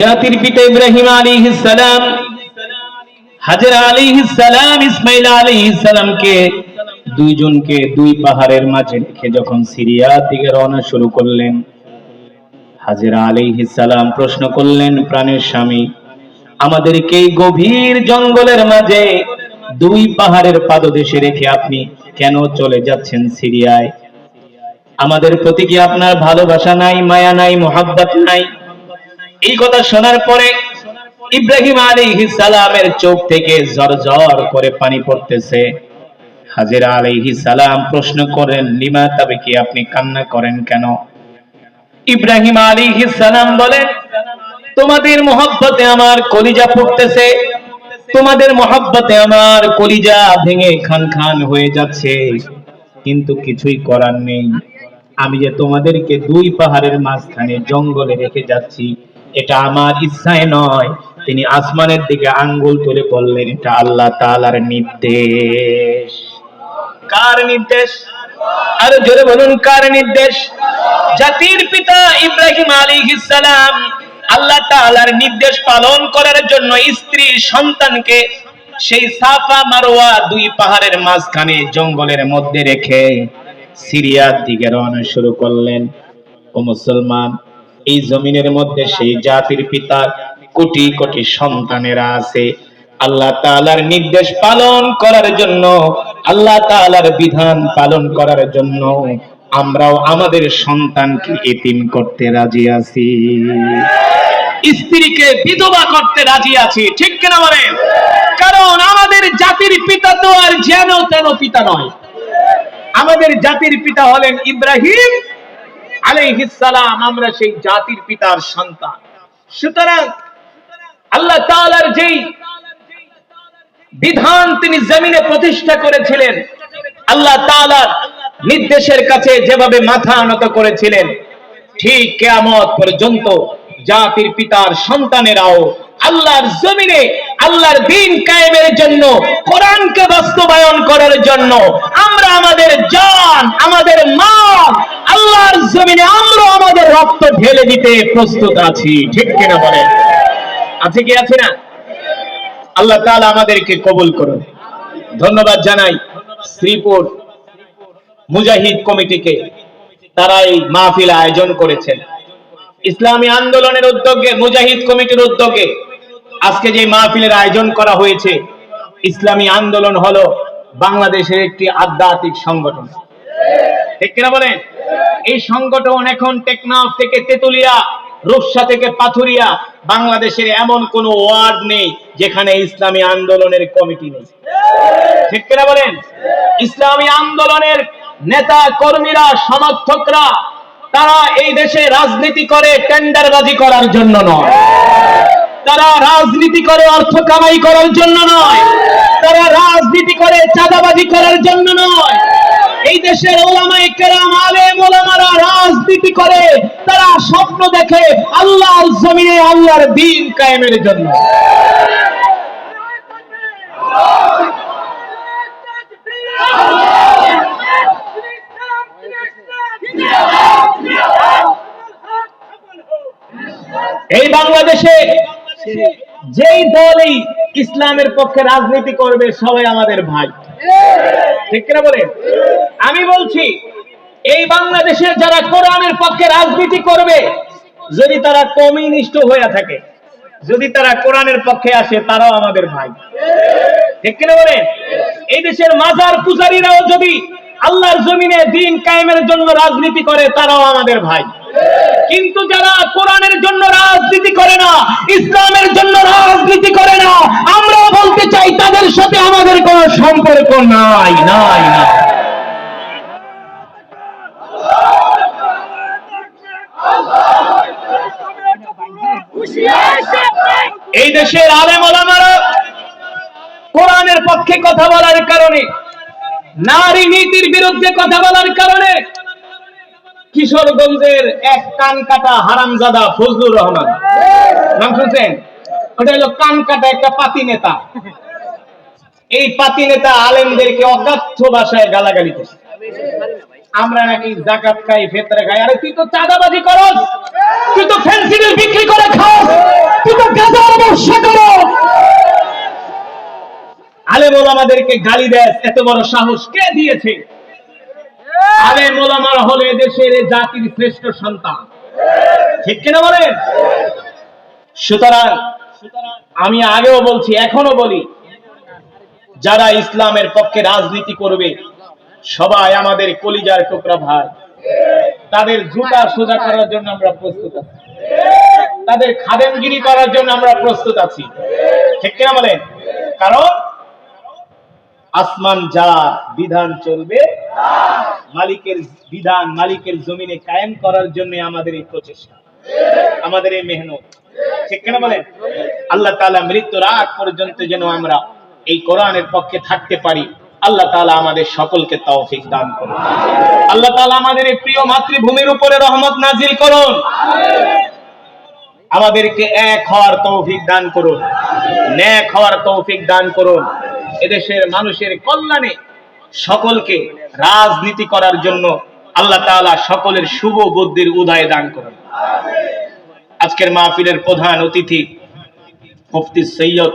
জাতির পিতা ইব্রাহিম আলাইহিস সালাম, হাজরা আলাইহিস সালাম ইসমাইল আলাইহিস সালামকে দুইজনকে দুই পাহাড়ের মাঝে রেখে যখন সিরিয়ার দিকে রওনা শুরু করলেন, হাজরা আলাইহিস সালাম প্রশ্ন করলেন, প্রাণের স্বামী আমাদেরকে এই গভীর জঙ্গলের মাঝে দুই পাহাড়ের পাদদেশে রেখে আপনি কেন চলে যাচ্ছেন সিরিয়ায়? আমাদের প্রতি কি আপনার ভালোবাসা নাই, মায়া নাই, মোহাব্বত নাই? এই কথা শোনার পরে ইব্রাহিম আলাইহিস সালামের চোখ থেকে ঝরঝর করে পানি পড়তেছে। হাজিরা আলাইহিস সালাম প্রশ্ন করেন লিমা, তবে কি আপনি কান্না করেন কেন? ইব্রাহিম আলাইহিস সালাম বলেন, তোমাদের মোহাব্বতে আমার কলিজা ফুটতেছে তোমাদের মোহাব্বতে আমার কলিজা ভেঙে খান খান হয়ে যাচ্ছে। কিন্তু কিছুই করার নেই। আমি যে তোমাদেরকে দুই পাহাড়ের মাঝখানে জঙ্গলে রেখে যাচ্ছি এটা আমার ইচ্ছায় নয়। তিনি আসমানের দিকে আঙ্গুল তুলে বললেন, এটা আল্লাহ তাআলার নির্দেশ। কার নির্দেশ? আরও জোরে বলুন, কার নির্দেশ? জাতির পিতা ইব্রাহিম আলাইহিস সালাম আল্লাহ তাআলার নির্দেশ পালন করার জন্য স্ত্রী সন্তানকে সেই সাফা মারোয়া দুই পাহাড়ের মাঝখানে জঙ্গলের মধ্যে রেখে সিরিয়ার দিকে রওনা শুরু করলেন। ও মুসলমান এই জমিনের মধ্যে সেই জাতির পিতার কোটি কোটি সন্তানেরা আছে। আল্লাহ তাআলার নির্দেশ পালন করার জন্য, আল্লাহ তাআলার বিধান পালন করার জন্য আমরাও আমাদের সন্তানকে এতিম করতে রাজি আছি। স্ত্রীকে বিধবা করতে রাজি আছি, ঠিক কিনা বলেন? কারণ আমাদের জাতির পিতা তো আর যেন তেন পিতা নয়। আমাদের জাতির পিতা হলেন ইব্রাহিম আলাইহিস সালাম, আমরা সেই জাতির পিতার সন্তান। সুতরাং আল্লাহ যেই বিধান তিনি জমিনে প্রতিষ্ঠা করেছিলেন, আল্লাহ নির্দেশের কাছে যেভাবে মাথা নত করেছিলেন, ঠিক কেয়ামত পর্যন্ত জাতির পিতার সন্তানেরাও আল্লাহর জমিনে আল্লাহর দিন কায়েমের জন্য, কোরআনকে বাস্তবায়ন করার জন্য, আমরা আমাদের জান, আমাদের মা আল্লাহর জমিনে আমরা আমাদের রক্ত ঢেলে দিতে প্রস্তুত আছি। ঠিক কিনা বলেন? আছে কি আছে না? আল্লাহ তাআলা আমাদেরকে কবুল করুন। ধন্যবাদ জানাই শ্রীপুর মুজাহিদ কমিটিকে। তারা এই মাহফিল আয়োজন করেছেন। ইসলামী আন্দোলনের উদ্যোগে, মুজাহিদ কমিটির উদ্যোগে আজকে যে মাহফিলের আয়োজন করা হয়েছে, ইসলামী আন্দোলন হলো বাংলাদেশের একটি আধ্যাত্মিক সংগঠন। ঠিক কিনা বলেন? এই সংগঠন এখন টেকনাফ থেকে তেতুলিয়া, রূপসা থেকে পাথুরিয়া, বাংলাদেশের এমন কোন ওয়ার্ড নেই যেখানে ইসলামী আন্দোলনের কমিটি নেই। ঠিক কিনা বলেন? ইসলামী আন্দোলনের নেতা, কর্মীরা, সমর্থকরা, তারা এই দেশে রাজনীতি করে টেন্ডারবাজি করার জন্য নয়। তারা রাজনীতি করে অর্থ কামাই করার জন্য নয়। তারা রাজনীতি করে চাঁদাবাজি করার জন্য নয়। এই দেশের ওলামায়ে কেরাম, আলেম ওলামারা রাজনীতি করে, তারা স্বপ্ন দেখে আল্লাহর জমিনে আল্লাহর দিন কায়েমের জন্য। এই বাংলাদেশে যেই দলই ইসলামের পক্ষে রাজনীতি করবে, সবাই আমাদের ভাই। ঠিক কিনা বলেন? আমি বলছি, এই বাংলাদেশে যারা কোরআনের পক্ষে রাজনীতি করবে, যদি তারা কমিউনিস্ট হয়ে থাকে, যদি তারা কোরআনের পক্ষে আসে, তারাও আমাদের ভাই। ঠিক কিনা বলেন? এই দেশের মাজার পূজারীরাও যদি আল্লাহর জমিনে দিন কায়েমের জন্য রাজনীতি করে, তারাও আমাদের ভাই। কিন্তু যারা কোরআনের জন্য রাজনীতি করে না, ইসলামের জন্য রাজনীতি করে না বলতে চাই, তাদের সাথে আমাদের কোনো সম্পর্ক নাই নাই না এই দেশের আলেম ওলামারা কোরআনের পক্ষে কথা বলার কারণে, নারী নীতির বিরুদ্ধে কথা বলার কারণে কিশোরগঞ্জের এক কান কাটা হারামজাদা ফজলুর রহমান। নাম শুনছেন? ওটা হলো কান কাটা একটা পাতি নেতা। এই পাতি নেতা আলেমদেরকে অকাথ্য ভাষায় গালাগালি করছে। আমরা নাকি জাকাত খাই, ফেতরা খাই। আরে তুই তো চাঁদাবাজি করস, তুই তো ফেন্সিডিল বিক্রি করে খাস, তুই তো গাঁজার ব্যবসা করো আলেম ওলামাদেরকে গালি দেয় এত বড় সাহস কে দিয়েছে? আলেম ওলামার হলো এদেশের এই জাতির শ্রেষ্ঠ সন্তান। ঠিক কিনা বলেন? সুতরাং আমি আগেও বলছি এখনও বলি, যারা ইসলামের পক্ষে রাজনীতি করবে, সবাই আমাদের কলিজার টুকরা ভাই। তাদের জুতা সোজা করার জন্য আমরা প্রস্তুত আছি। তাদের খাদেমগিরি করার জন্য আমরা প্রস্তুত আছি। ঠিক কিনা বলেন? কারণ আসমান যা বিধান চলবে, মালিকের বিধান মালিকের জমিনে কায়েম করার জন্য আমাদের এই প্রচেষ্টা, আমাদের এই মেহনত। ঠিক কিনা বলেন? আল্লাহ তালা মৃত্যুর আগ পর্যন্ত যেন আমরা এই কোরআনের পক্ষে থাকতে পারি। আল্লাহ তালা আমাদের সকলকে তৌফিক দান করুন। আল্লাহ তাআলা আমাদের এই প্রিয় মাতৃভূমির উপরে রহমত নাজিল করুন। আমাদেরকে এক হওয়ার তৌফিক দান করুন। ন্যাক হওয়ার তৌফিক দান করুন। এদেশের মানুষের কল্যাণে সকলকে রাজনীতি করার জন্য আল্লাহ তাআলা সকলের শুভ বুদ্ধির উদয় দান করুন। আজকের মাহফিলের প্রধান অতিথি মুফতি সৈয়দ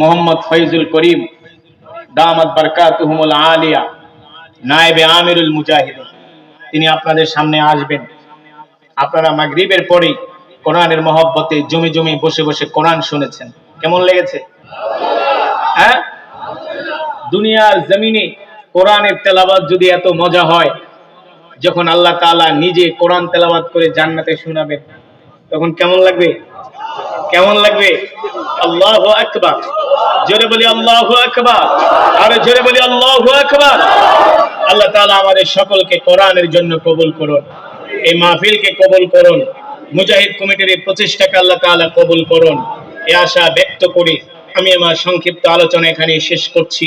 মোহাম্মদ ফৈজুল করিম, দামাত বারকাতুহুমুল আলিয়া, নায়েবে আমিরুল মুজাহিদ তিনি আপনাদের সামনে আসবেন। আপনারা মাগরিবের পরেই কোরআনের মহব্বতে জমি জমি বসে বসে কোরআন শুনেছেন। কেমন লেগেছে? হ্যাঁ? দুনিয়ার জমিনে কোরআনের তেলাবাদ যদি এত মজা হয়, যখন আল্লাহ তাআলা নিজে কোরআন তেলাবাদ করে জান্নাতে শোনাবেন, তখন কেমন লাগবে? কেমন লাগবে? আল্লাহ আকবার। জোরে বলি আল্লাহ আকবার। আরে জোরে বলি আল্লাহ আকবার। আল্লাহ তালা আমাদের সকলকে কোরআনের জন্য কবুল করুন, এই মাহফিলকে কবুল করুন, মুজাহিদ কমিটির এই প্রচেষ্টাকে আল্লাহ তালা কবুল করুন। এ আশা ব্যক্ত করি আমি আমার সংক্ষিপ্ত আলোচনা এখানে শেষ করছি।